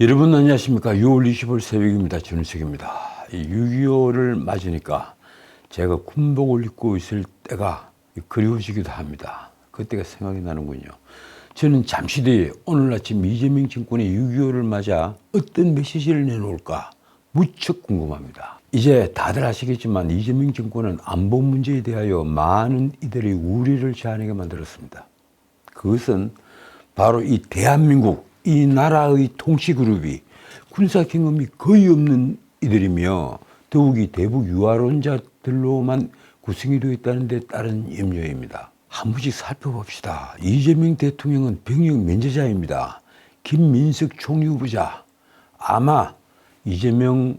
여러분 안녕하십니까? 6월 20일 새벽입니다. 전우석입니다. 6.25를 맞으니까 제가 군복을 입고 있을 때가 그리워지기도 합니다. 그때가 생각이 나는군요. 저는 잠시 뒤에 오늘 아침 이재명 정권의 6.25를 맞아 어떤 메시지를 내놓을까 무척 궁금합니다. 이제 다들 아시겠지만 이재명 정권은 안보 문제에 대하여 많은 이들의 우려를 자아내게 만들었습니다. 그것은 바로 이 대한민국 이 나라의 통치 그룹이 군사 경험이 거의 없는 이들이며 더욱이 대북 유화론자들로만 구성이 되어 있다는 데 따른 염려입니다. 한 번씩 살펴봅시다. 이재명 대통령은 병역 면제자입니다. 김민석 총리 후보자. 아마 이재명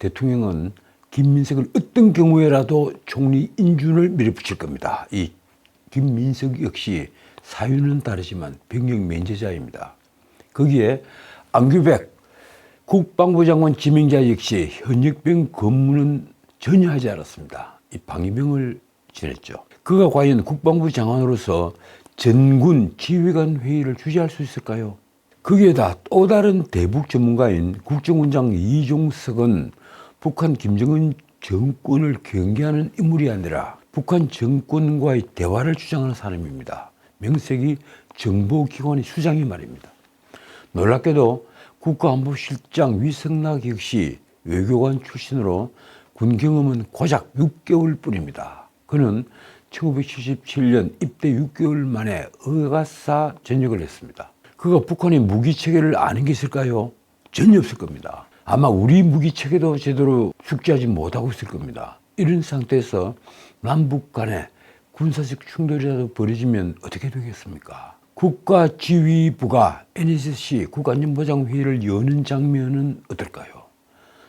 대통령은 김민석을 어떤 경우에라도 총리 인준을 밀어붙일 겁니다. 이 김민석 역시 사유는 다르지만 병역 면제자입니다. 거기에 안규백 국방부 장관 지명자 역시 현역병 근무는 전혀 하지 않았습니다. 이 방위병을 지냈죠. 그가 과연 국방부 장관으로서 전군 지휘관 회의를 주재할 수 있을까요? 거기에다 또 다른 대북 전문가인 국정원장 이종석은 북한 김정은 정권을 경계하는 인물이 아니라 북한 정권과의 대화를 주장하는 사람입니다. 명색이 정보기관의 수장이 말입니다. 놀랍게도 국가안보실장 위성락 역시 외교관 출신으로 군 경험은 고작 6개월 뿐입니다. 그는 1977년 입대 6개월 만에 의가사 전역을 했습니다. 그가 북한의 무기 체계를 아는 게 있을까요? 전혀 없을 겁니다. 아마 우리 무기 체계도 제대로 숙지하지 못하고 있을 겁니다. 이런 상태에서 남북 간에 군사적 충돌이라도 벌어지면 어떻게 되겠습니까? 국가지휘부가 NSC 국가안전보장회의를 여는 장면은 어떨까요?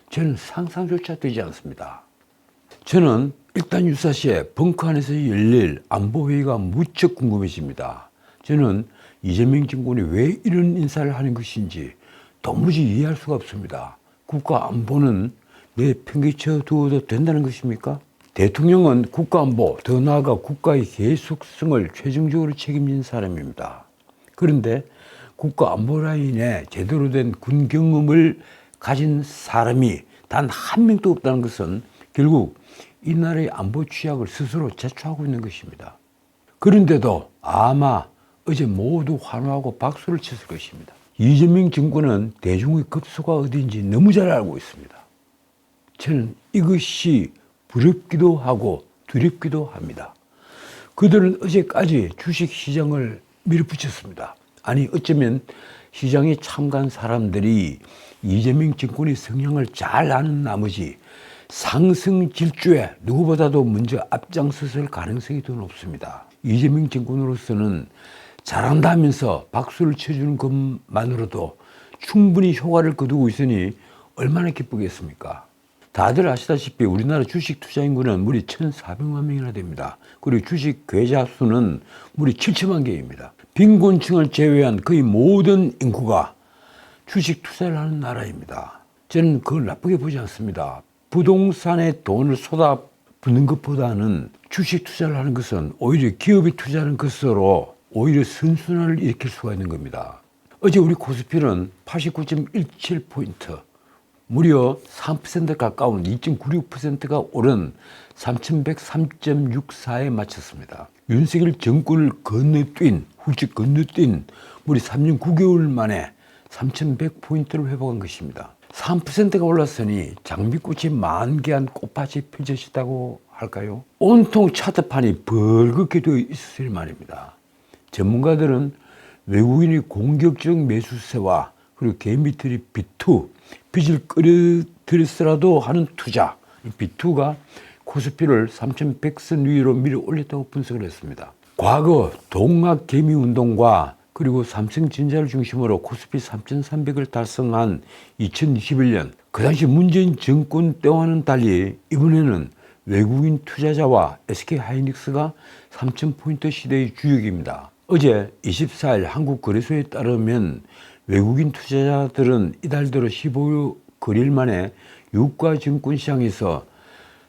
저는 상상조차 되지 않습니다. 저는 일단 유사시에 벙커 안에서 열릴 안보회의가 무척 궁금해집니다. 저는 이재명 정권이 왜 이런 인사를 하는 것인지 도무지 이해할 수가 없습니다. 국가 안보는 내 평기쳐 두어도 된다는 것입니까? 대통령은 국가 안보, 더 나아가 국가의 계속성을 최종적으로 책임진 사람입니다. 그런데 국가 안보 라인에 제대로 된 군 경험을 가진 사람이 단 한 명도 없다는 것은 결국 이 나라의 안보 취약을 스스로 자초하고 있는 것입니다. 그런데도 아마 어제 모두 환호하고 박수를 쳤을 것입니다. 이재명 정권은 대중의 급소가 어디인지 너무 잘 알고 있습니다. 저는 이것이 부럽기도 하고 두렵기도 합니다. 그들은 어제까지 주식 시장을 밀어붙였습니다. 아니 어쩌면 시장에 참가한 사람들이 이재명 정권의 성향을 잘 아는 나머지 상승 질주에 누구보다도 먼저 앞장섰을 가능성이 더 높습니다. 이재명 정권으로서는 잘한다면서 박수를 쳐주는 것만으로도 충분히 효과를 거두고 있으니 얼마나 기쁘겠습니까? 다들 아시다시피 우리나라 주식 투자 인구는 무려 1,400만 명이나 됩니다. 그리고 주식 계좌 수는 무려 7천만 개입니다. 빈곤층을 제외한 거의 모든 인구가 주식 투자를 하는 나라입니다. 저는 그걸 나쁘게 보지 않습니다. 부동산에 돈을 쏟아 붓는 것보다는 주식 투자를 하는 것은 오히려 기업이 투자하는 것으로 오히려 선순환을 일으킬 수가 있는 겁니다. 어제 우리 코스피는 89.17포인트, 무려 3% 가까운 2.96%가 오른 3,103.64에 마쳤습니다. 윤석열 정권을 건너뛴, 훌쩍 건너뛴 무려 3년 9개월 만에 3,100포인트를 회복한 것입니다. 3%가 올랐으니 장미꽃이 만개한 꽃밭이 펼쳐졌다고 할까요? 온통 차트판이 벌겋게 되어 있을 말입니다. 전문가들은 외국인의 공격적 매수세와 그리고 개미들이 비투, 빚을 끌어들였으라도 하는 투자, 이 비투가 코스피를 3,100선 위로 밀어 올렸다고 분석을 했습니다. 과거 동학 개미 운동과 그리고 삼성전자를 중심으로 코스피 3,300을 달성한 2021년 그 당시 문재인 정권 때와는 달리 이번에는 외국인 투자자와 SK 하이닉스가 3,000포인트 시대의 주역입니다. 어제 24일 한국거래소에 따르면 외국인 투자자들은 이달 들어 15거일 만에 유가 증권 시장에서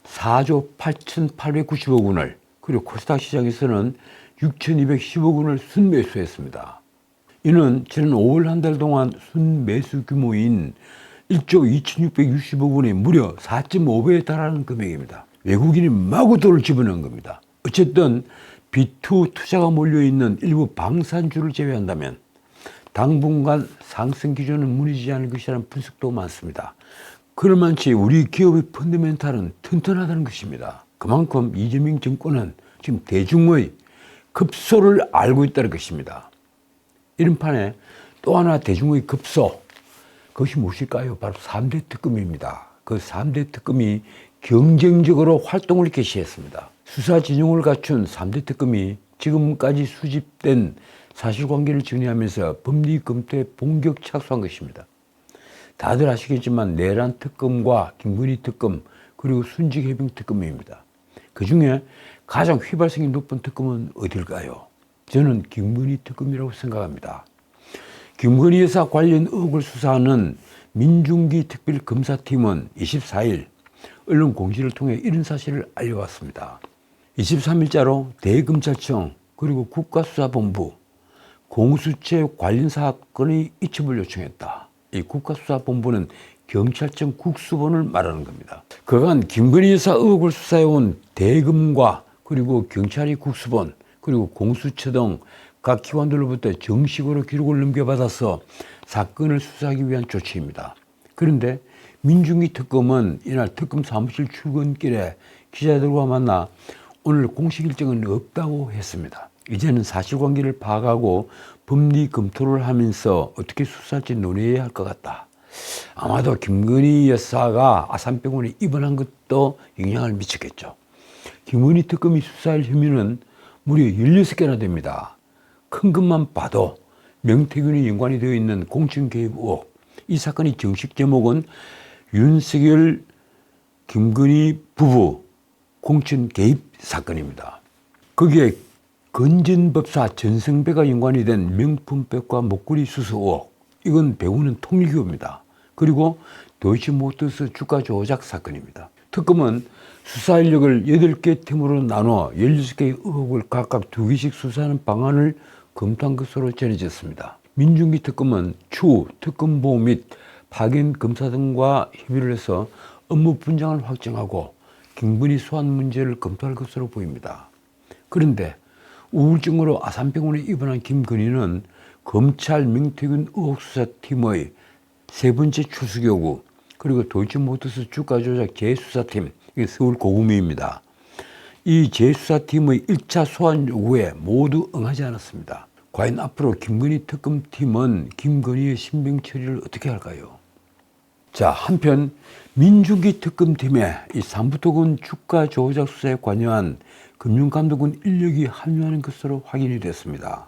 4조 8,890억 원을 그리고 코스닥 시장에서는 6,210억 원을 순매수했습니다. 이는 지난 5월 한 달 동안 순매수 규모인 1조 2,660억 원이 무려 4.5배에 달하는 금액입니다. 외국인이 마구 돈을 집어넣은 겁니다. 어쨌든 B2 투자가 몰려있는 일부 방산주를 제외한다면 당분간 상승 기조는 무너지지 않을 것이라는 분석도 많습니다. 그럴만치 우리 기업의 펀드멘탈은 튼튼하다는 것입니다. 그만큼 이재명 정권은 지금 대중의 급소를 알고 있다는 것입니다. 이런 판에 또 하나 대중의 급소, 그것이 무엇일까요? 바로 3대 특검입니다. 그 3대 특검이 경쟁적으로 활동을 개시했습니다. 수사 진영을 갖춘 3대 특검이 지금까지 수집된 사실관계를 정리하면서 법리 검토에 본격 착수한 것입니다. 다들 아시겠지만 내란 특검과 김건희 특검 그리고 순직 해병 특검입니다. 그 중에 가장 휘발성이 높은 특검은 어딜까요? 저는 김건희 특검이라고 생각합니다. 김건희 여사 관련 의혹을 수사하는 민중기 특별검사팀은 24일 언론 공지를 통해 이런 사실을 알려왔습니다. 23일자로 대검찰청 그리고 국가수사본부 공수처 관련 사건의 이첩을 요청했다. 이 국가수사본부는 경찰청 국수본을 말하는 겁니다. 그간 김건희 여사 의혹을 수사해온 대검과 그리고 경찰이 국수본 그리고 공수처 등 각 기관들로부터 정식으로 기록을 넘겨받아서 사건을 수사하기 위한 조치입니다. 그런데 민중기 특검은 이날 특검 사무실 출근길에 기자들과 만나 오늘 공식 일정은 없다고 했습니다. 이제는 사실관계를 파악하고 법리 검토를 하면서 어떻게 수사할지 논의해야 할 것 같다. 아마도 김건희 여사가 아산병원에 입원한 것도 영향을 미쳤겠죠. 김건희 특검이 수사할 혐의는 무려 16개나 됩니다. 큰 것만 봐도 명태균이 연관이 되어 있는 공천 개입 의혹. 이 사건의 정식 제목은 윤석열, 김건희 부부 공천 개입 사건입니다. 거기에 건전법사 전성배가 연관이 된 명품백과 목걸이 수수 의혹. 이건 배우는 통일교입니다. 그리고 도이치모터스 주가 조작 사건입니다. 특검은 수사 인력을 8개 팀으로 나눠 16개의 의혹을 각각 2개씩 수사하는 방안을 검토한 것으로 전해졌습니다. 민중기 특검은 추후 특검보 및 파견 검사 등과 협의를 해서 업무 분장을 확정하고 김건희 소환 문제를 검토할 것으로 보입니다. 그런데 우울증으로 아산병원에 입원한 김건희는 검찰 명태균 의혹 수사팀의 세 번째 출석 요구 그리고 도이치모터스 주가 조작 재수사팀 이게 서울 고구미입니다. 이 재수사팀의 1차 소환 요구에 모두 응하지 않았습니다. 과연 앞으로 김건희 특검팀은 김건희의 신병 처리를 어떻게 할까요? 자, 한편 민중기 특검팀에 이 삼부토군 주가 조작 수사에 관여한 금융감독원 인력이 합류하는 것으로 확인이 됐습니다.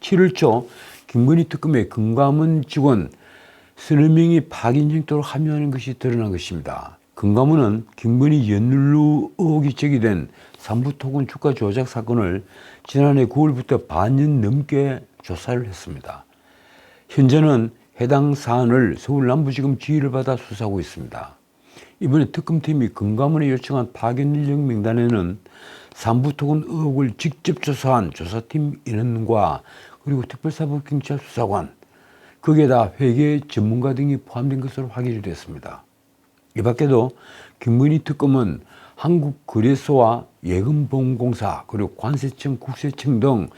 7월 초 김건희 특검의 금감원 직원 서너 명이 파견 정도로 합류하는 것이 드러난 것입니다. 금감원은 김건희 연룰루 의혹이 제기된 삼부토군 주가 조작 사건을 지난해 9월부터 반년 넘게 조사를 했습니다. 현재는 해당 사안을 서울 남부지검 지휘를 받아 수사하고 있습니다. 이번에 특검팀이 금감원에 요청한 파견 인력 명단에는 삼부토군 의혹을 직접 조사한 조사팀 인원과 그리고 특별사법경찰 수사관, 거기에다 회계 전문가 등이 포함된 것으로 확인이 됐습니다. 이 밖에도 김건희 특검은 한국거래소와 예금보험공사 그리고 관세청, 국세청 등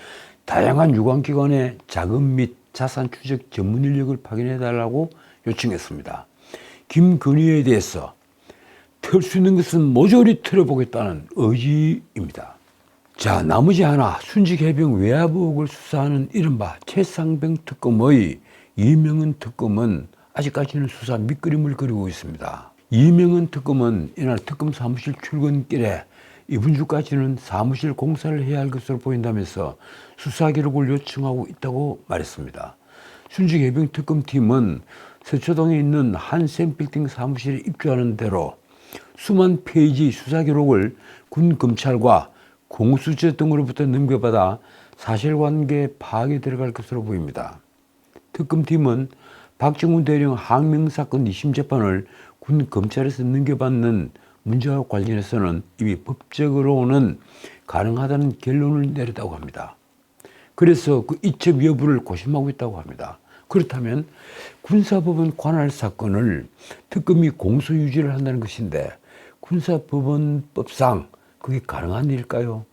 다양한 유관기관의 자금 및 자산 추적 전문 인력을 파견해 달라고 요청했습니다. 김건희에 대해서 털 수 있는 것은 모조리 털어보겠다는 의지입니다. 자, 나머지 하나 순직 해병 외압 의혹을 수사하는 이른바 최상병 특검의 이명은 특검은 아직까지는 수사 밑그림을 그리고 있습니다. 이명은 특검은 이날 특검 사무실 출근길에 이번 주까지는 사무실 공사를 해야 할 것으로 보인다면서 수사 기록을 요청하고 있다고 말했습니다. 순직 해병 특검팀은 서초동에 있는 한샘 빌딩 사무실에 입주하는 대로 수만 페이지 수사 기록을 군 검찰과 공수처 등으로부터 넘겨받아 사실관계 파악에 들어갈 것으로 보입니다. 특검팀은 박정훈 대령 항명 사건 2심 재판을 군 검찰에서 넘겨받는 문제와 관련해서는 이미 법적으로는 가능하다는 결론을 내렸다고 합니다. 그래서 그 이첩 여부를 고심하고 있다고 합니다. 그렇다면 군사법원 관할 사건을 특검이 공소 유지를 한다는 것인데 군사법원법상 그게 가능한 일일까요?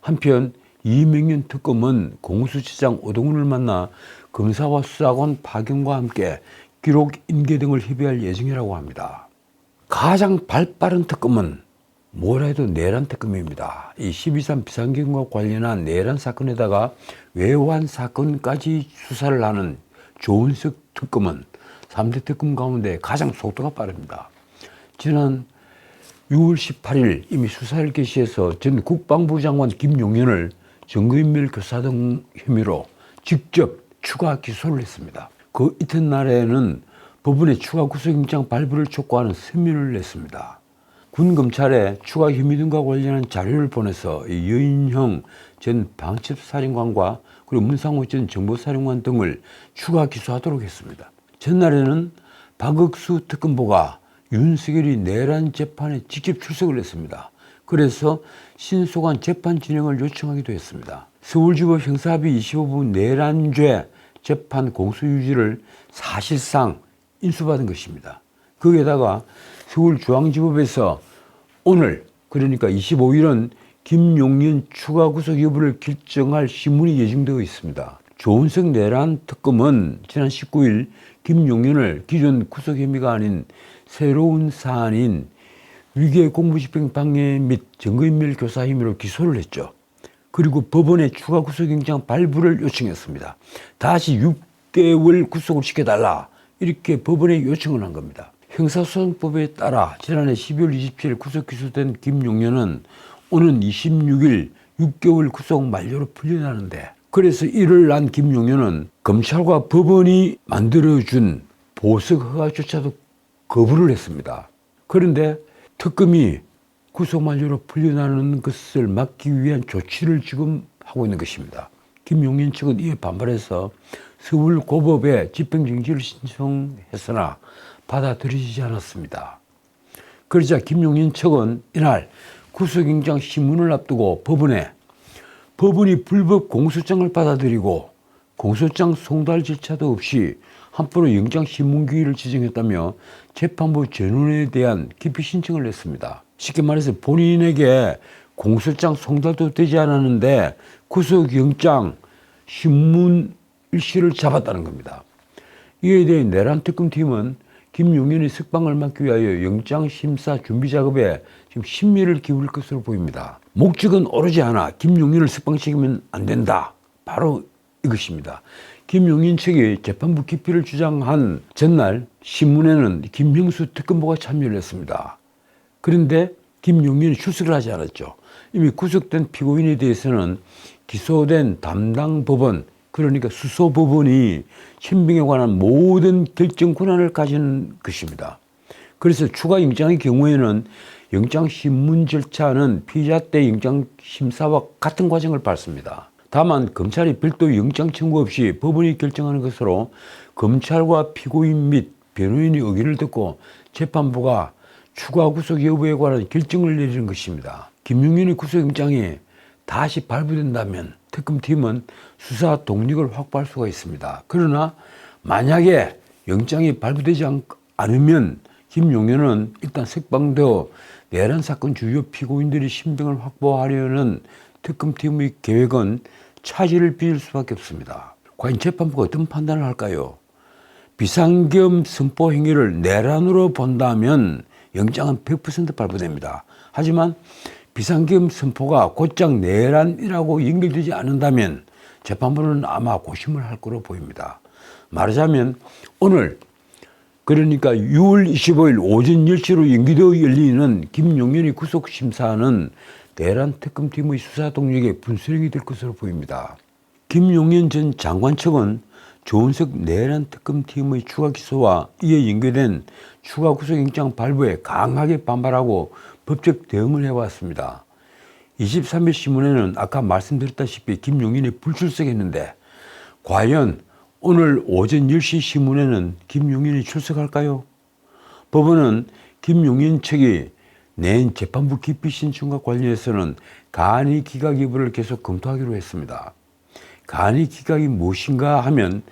한편 이명현 특검은 공수처장 오동훈을 만나 검사와 수사관 파견과 함께 기록 인계 등을 협의할 예정이라고 합니다. 가장 발빠른 특검은 뭐라 해도 내란 특검입니다. 이 12.3 비상경과 관련한 내란 사건에다가 외환 사건까지 수사를 하는 조은석 특검은 3대 특검 가운데 가장 속도가 빠릅니다. 지난 6월 18일 이미 수사를 개시해서 전 국방부 장관 김용현을 증거인멸 교사 등 혐의로 직접 추가 기소를 했습니다. 그 이튿날에는 법원에 추가 구속영장 발부를 촉구하는 서면을 냈습니다. 군 검찰에 추가 혐의 등과 관련한 자료를 보내서 이 여인형 전 방첩사령관과 그리고 문상호 전 정보사령관 등을 추가 기소하도록 했습니다. 전날에는 박억수 특검보가 윤석열이 내란 재판에 직접 출석을 했습니다. 그래서 신속한 재판 진행을 요청하기도 했습니다. 서울지법 형사합의 25부 내란죄 재판 공소 유지를 사실상 인수받은 것입니다. 거기에다가 서울중앙지법에서 오늘 그러니까 25일은 김용년 추가 구속 여부를 결정할 신문이 예정되어 있습니다. 조은석 내란 특검은 지난 19일 김용년을 기존 구속 혐의가 아닌 새로운 사안인 위계 공무집행 방해 및 증거인멸 교사 혐의로 기소를 했죠. 그리고 법원에 추가 구속영장 발부를 요청했습니다. 다시 6개월 구속을 시켜달라 이렇게 법원에 요청을 한 겁니다. 형사소송법에 따라 지난해 12월 27일 구속 기소된 김용현은 오는 26일 6개월 구속 만료로 풀려나는데 그래서 이를 난 김용현은 검찰과 법원이 만들어준 보석 허가조차도 거부를 했습니다. 그런데 특검이 구속 만료로 풀려나는 것을 막기 위한 조치를 지금 하고 있는 것입니다. 김용현 측은 이에 반발해서 서울 고법에 집행정지를 신청했으나 받아들이지 않았습니다. 그러자 김용현 측은 이날 구속영장 신문을 앞두고 법원에 법원이 불법 공소장을 받아들이고 공소장 송달 절차도 없이 한포로 영장 신문기일을 지정했다며 재판부 전원에 대한 기피 신청을 냈습니다. 쉽게 말해서 본인에게 공소장 송달도 되지 않았는데 구속영장 신문 일시를 잡았다는 겁니다. 이에 대해 내란 특검팀은 김용현의 석방을 막기 위하여 영장 심사 준비 작업에 지금 심미를 기울일 것으로 보입니다. 목적은 오르지 않아 김용현을 석방시키면 안 된다. 바로 이것입니다. 김용인 측이 재판부 기피를 주장한 전날 신문에는 김형수 특검보가 참여를 했습니다. 그런데 김용인이 출석을 하지 않았죠. 이미 구속된 피고인에 대해서는 기소된 담당 법원 그러니까 수소법원이 신병에 관한 모든 결정 권한을 가진 것입니다. 그래서 추가 영장의 경우에는 영장 신문 절차는 피의자 때 영장 심사와 같은 과정을 밟습니다. 다만 검찰이 별도 영장 청구 없이 법원이 결정하는 것으로 검찰과 피고인 및 변호인의 의견을 듣고 재판부가 추가 구속 여부에 관한 결정을 내리는 것입니다. 김용현의 구속영장이 다시 발부된다면 특검팀은 수사 동력을 확보할 수가 있습니다. 그러나 만약에 영장이 발부되지 않으면 김용현은 일단 석방되어 내란 사건 주요 피고인들의 신병을 확보하려는 특검팀의 계획은 차질을 빚을 수밖에 없습니다. 과연 재판부가 어떤 판단을 할까요? 비상겸 선포 행위를 내란으로 본다면 영장은 100% 발부됩니다. 하지만 비상겸 선포가 곧장 내란이라고 연결되지 않는다면 재판부는 아마 고심을 할 거로 보입니다. 말하자면 오늘 그러니까 6월 25일 오전 10시로 연기되어 열리는 김용현의 구속 심사는 내란 특검팀의 수사 동력의 분수령이 될 것으로 보입니다. 김용현 전 장관 측은 조은석 내란 특검팀의 추가 기소와 이에 연계된 추가 구속영장 발부에 강하게 반발하고 법적 대응을 해왔습니다. 23일 신문에는 아까 말씀드렸다시피 김용인이 불출석했는데 과연 오늘 오전 10시 신문에는 김용인이 출석할까요? 법원은 김용인 측이 낸 재판부 기피 신청과 관련해서는 간이 기각 여부를 계속 검토하기로 했습니다. 간이 기각이 무엇인가 하면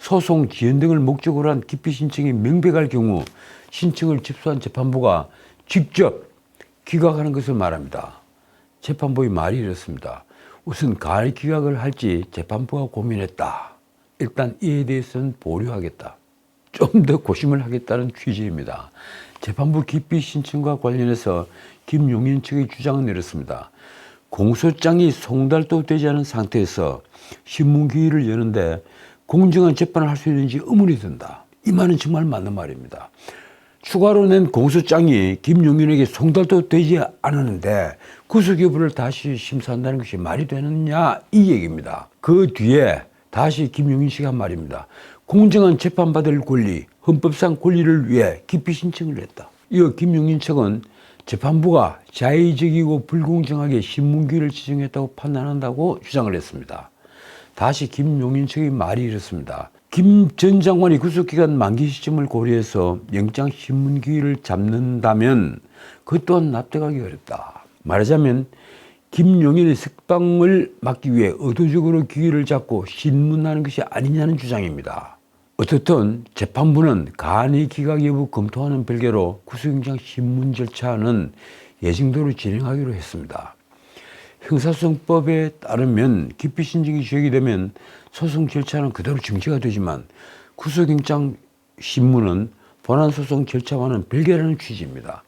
소송 지연 등을 목적으로 한 기피 신청이 명백할 경우 신청을 접수한 재판부가 직접 기각하는 것을 말합니다. 재판부의 말이 이렇습니다. 우선 간이 기각을 할지 재판부가 고민했다. 일단 이에 대해서는 보류하겠다. 좀 더 고심을 하겠다는 취지입니다. 재판부 기피 신청과 관련해서 김용인 측의 주장은 이렇습니다. 공소장이 송달도 되지 않은 상태에서 신문기일을 여는데 공정한 재판을 할 수 있는지 의문이 든다. 이 말은 정말 맞는 말입니다. 추가로 낸 공소장이 김용인에게 송달도 되지 않았는데 구속 여부를 다시 심사한다는 것이 말이 되느냐 이 얘기입니다. 그 뒤에 다시 김용인 씨가 한 말입니다. 공정한 재판받을 권리, 헌법상 권리를 위해 기피 신청을 했다. 이어 김용인 측은 재판부가 자의적이고 불공정하게 신문기를 지정했다고 판단한다고 주장을 했습니다. 다시 김용인 측의 말이 이렇습니다. 김 전 장관이 구속기간 만기 시점을 고려해서 영장 신문기일을 잡는다면 그 또한 납득하기 어렵다. 말하자면 김용인의 석방을 막기 위해 의도적으로 기일을 잡고 신문하는 것이 아니냐는 주장입니다. 어떻든 재판부는 간이 기각 여부 검토하는 별개로 구속영장 신문 절차는 예정대로 진행하기로 했습니다. 형사소송법에 따르면 기피 신청이 시행이 되면 소송 절차는 그대로 정지가 되지만 구속영장 신문은 본안 소송 절차와는 별개라는 취지입니다.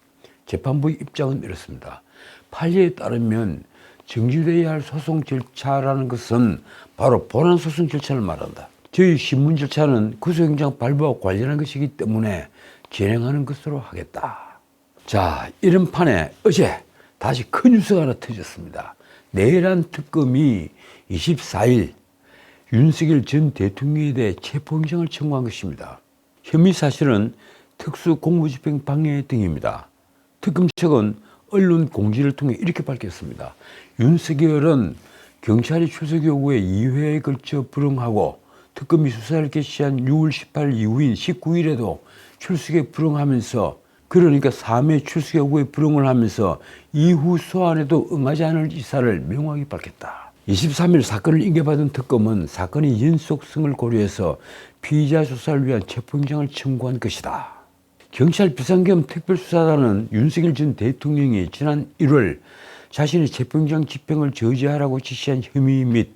재판부의 입장은 이렇습니다. 판례에 따르면 정지되어야 할 소송 절차라는 것은 바로 본안 소송 절차를 말한다. 저희 신문 절차는 구속영장 발부와 관련한 것이기 때문에 진행하는 것으로 하겠다. 자, 이런 판에 어제 다시 큰 뉴스가 하나 터졌습니다. 내란 특검이 24일 윤석열 전 대통령에 대해 체포영장을 청구한 것입니다. 혐의 사실은 특수공무집행 방해 등입니다. 특검 측은 언론 공지를 통해 이렇게 밝혔습니다. 윤석열은 경찰이 출석 요구에 2회에 걸쳐 불응하고 특검이 수사를 개시한 6월 18일 이후인 19일에도 출석에 불응하면서 그러니까 3회 출석 요구에 불응을 하면서 이후 소환에도 응하지 않을 이사를 명확히 밝혔다. 23일 사건을 인계받은 특검은 사건의 연속성을 고려해서 피의자 조사를 위한 체포영장을 청구한 것이다. 경찰 비상겸 특별수사단은 윤석열 전 대통령이 지난 1월 자신의 체포영장 집행을 저지하라고 지시한 혐의 및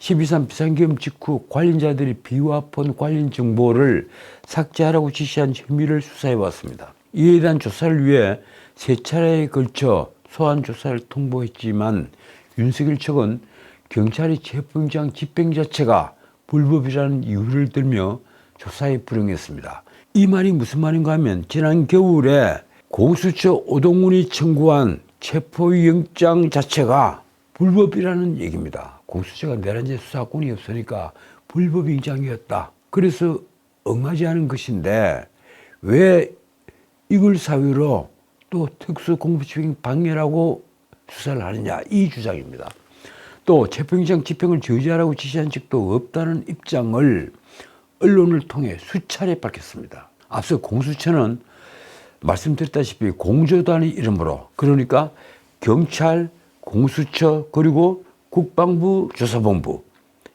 12.3 비상겸 직후 관련자들이 비화폰 관련 정보를 삭제하라고 지시한 혐의를 수사해 왔습니다. 이에 대한 조사를 위해 세 차례에 걸쳐 소환 조사를 통보했지만 윤석열 측은 경찰이 체포영장 집행 자체가 불법이라는 이유를 들며 조사에 불응했습니다. 이 말이 무슨 말인가 하면 지난 겨울에 고수처 오동훈이 청구한 체포영장 자체가 불법이라는 얘기입니다. 공수처가 내란죄 수사권이 없으니까 불법영장이었다. 그래서 응하지 않은 것인데 왜 이걸 사유로 또 특수공무집행 방해라고 수사를 하느냐 이 주장입니다. 또 체포영장 집행을 저지하라고 지시한 적도 없다는 입장을 언론을 통해 수차례 밝혔습니다. 앞서 공수처는 말씀드렸다시피 공조단의 이름으로 그러니까 경찰, 공수처 그리고 국방부 조사본부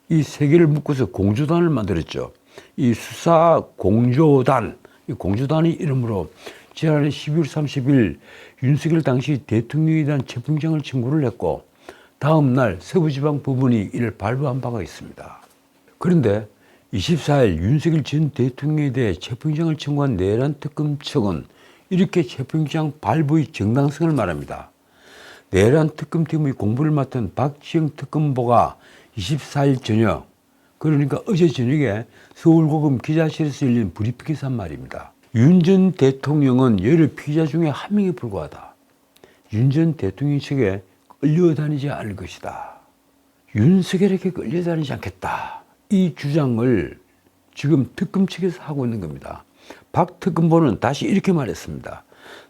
이 세 개를 묶어서 공조단을 만들었죠. 이 수사 공조단, 이 공조단의 이름으로 지난해 12월 30일 윤석열 당시 대통령에 대한 체포영장을 청구를 했고 다음 날 서부지방 법원이 이를 발부한 바가 있습니다. 그런데 24일 윤석열 전 대통령에 대해 체포영장을 청구한 내란 특검 측은 이렇게 체포영장 발부의 정당성을 말합니다. 내란 특검팀의 공부를 맡은 박지영 특검보가 24일 저녁, 그러니까 어제 저녁에 서울고검 기자실에서 열린 브리핑에서 한 말입니다. 윤 전 대통령은 여러 피의자 중에 한 명에 불과하다. 윤 전 대통령 측에 끌려다니지 않을 것이다. 윤석열에게 끌려다니지 않겠다. 이 주장을 지금 특검 측에서 하고 있는 겁니다. 박 특검보는 다시 이렇게 말했습니다.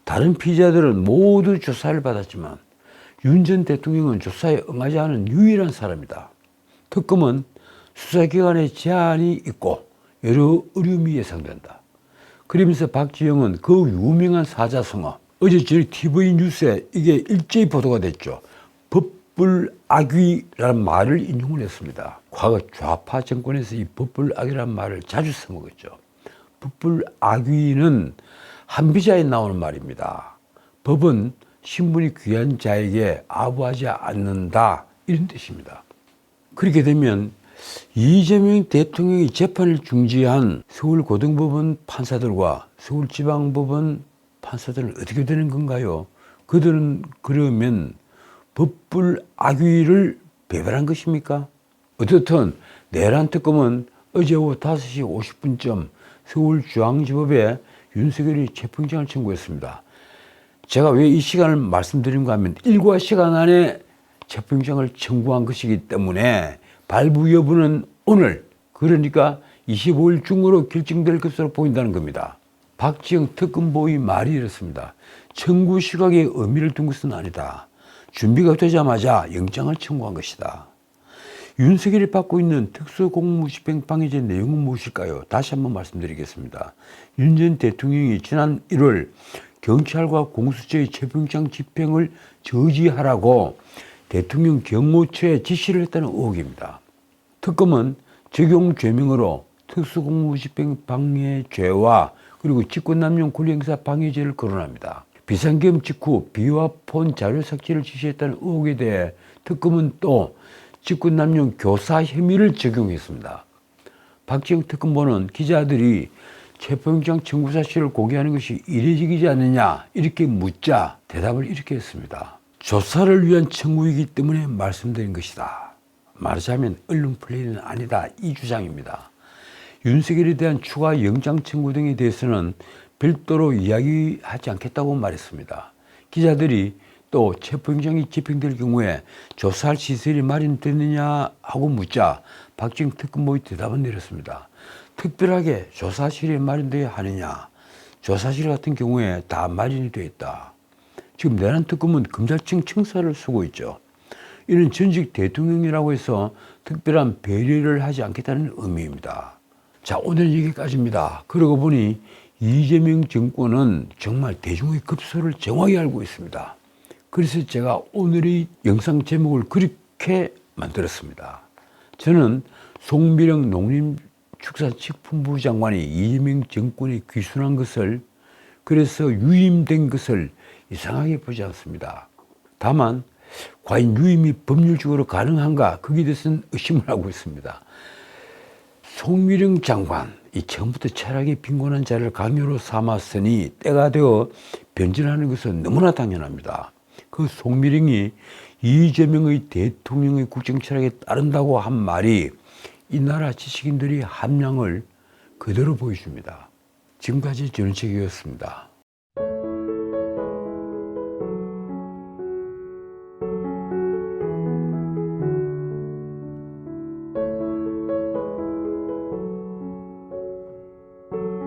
다른 피의자들은 모두 조사를 받았지만 윤 전 대통령은 조사에 응하지 않은 유일한 사람이다. 특검은 수사기관에 제한이 있고 여러 어려움이 예상된다. 그러면서 박지영은 그 유명한 사자성어 어제 저희 TV 뉴스에 이게 일제히 보도가 됐죠. 법 법불악위라는 말을 인용을 했습니다. 과거 좌파 정권에서 이 법불악위라는 말을 자주 써먹었죠. 법불악위는 한비자에 나오는 말입니다. 법은 신분이 귀한 자에게 아부하지 않는다 이런 뜻입니다. 그렇게 되면 이재명 대통령이 재판을 중지한 서울고등법원 판사들과 서울지방법원 판사들은 어떻게 되는 건가요? 그들은 그러면 법불 악위를 배반한 것입니까? 어떻든 내란 특검은 어제 오후 5시 50분쯤 서울중앙지법에 윤석열이 체포영장을 청구했습니다. 제가 왜 이 시간을 말씀드린가 하면 일과 시간 안에 체포영장을 청구한 것이기 때문에 발부 여부는 오늘 그러니까 25일 중으로 결정될 것으로 보인다는 겁니다. 박지영 특검보의 말이 이렇습니다. 청구 시각에 의미를 둔 것은 아니다. 준비가 되자마자 영장을 청구한 것이다. 윤석열이 받고 있는 특수공무집행 방해제 내용은 무엇일까요? 다시 한번 말씀드리겠습니다. 윤 전 대통령이 지난 1월 경찰과 공수처의 체포영장 집행을 저지하라고 대통령 경호처에 지시를 했다는 의혹입니다. 특검은 적용 죄명으로 특수공무집행 방해죄와 그리고 직권남용 권리행사 방해죄를 거론합니다. 비상계엄 직후 비와 폰 자료 삭제를 지시했다는 의혹에 대해 특검은 또 직권남용 교사 혐의를 적용했습니다. 박지영 특검보는 기자들이 체포영장 청구 사실을 공개하는 것이 이례적이지 않느냐 이렇게 묻자 대답을 이렇게 했습니다. 조사를 위한 청구이기 때문에 말씀드린 것이다. 말하자면 언론 플레이는 아니다 이 주장입니다. 윤석열에 대한 추가 영장 청구 등에 대해서는 별도로 이야기하지 않겠다고 말했습니다. 기자들이 또 체포영장이 집행될 경우에 조사할 시설이 마련되느냐 하고 묻자 박지영 특검보의 대답은 내렸습니다. 특별하게 조사실이 마련되어야 하느냐 조사실 같은 경우에 다 마련이 되어 있다. 지금 내란 특검은 검찰청 청사를 쓰고 있죠. 이는 전직 대통령이라고 해서 특별한 배려를 하지 않겠다는 의미입니다. 자, 오늘 여기까지입니다. 그러고 보니 이재명 정권은 정말 대중의 급소를 정확히 알고 있습니다. 그래서 제가 오늘의 영상 제목을 그렇게 만들었습니다. 저는 송미령 농림축산식품부 장관이 이재명 정권에 귀순한 것을 그래서 유임된 것을 이상하게 보지 않습니다. 다만 과연 유임이 법률적으로 가능한가 거기에 대해서는 의심을 하고 있습니다. 송미령 장관 이 처음부터 철학이 빈곤한 자를 강요로 삼았으니 때가 되어 변절하는 것은 너무나 당연합니다. 그 송미령이 이재명의 대통령의 국정 철학에 따른다고 한 말이 이 나라 지식인들의 함량을 그대로 보여줍니다. 지금까지 전우책이었습니다.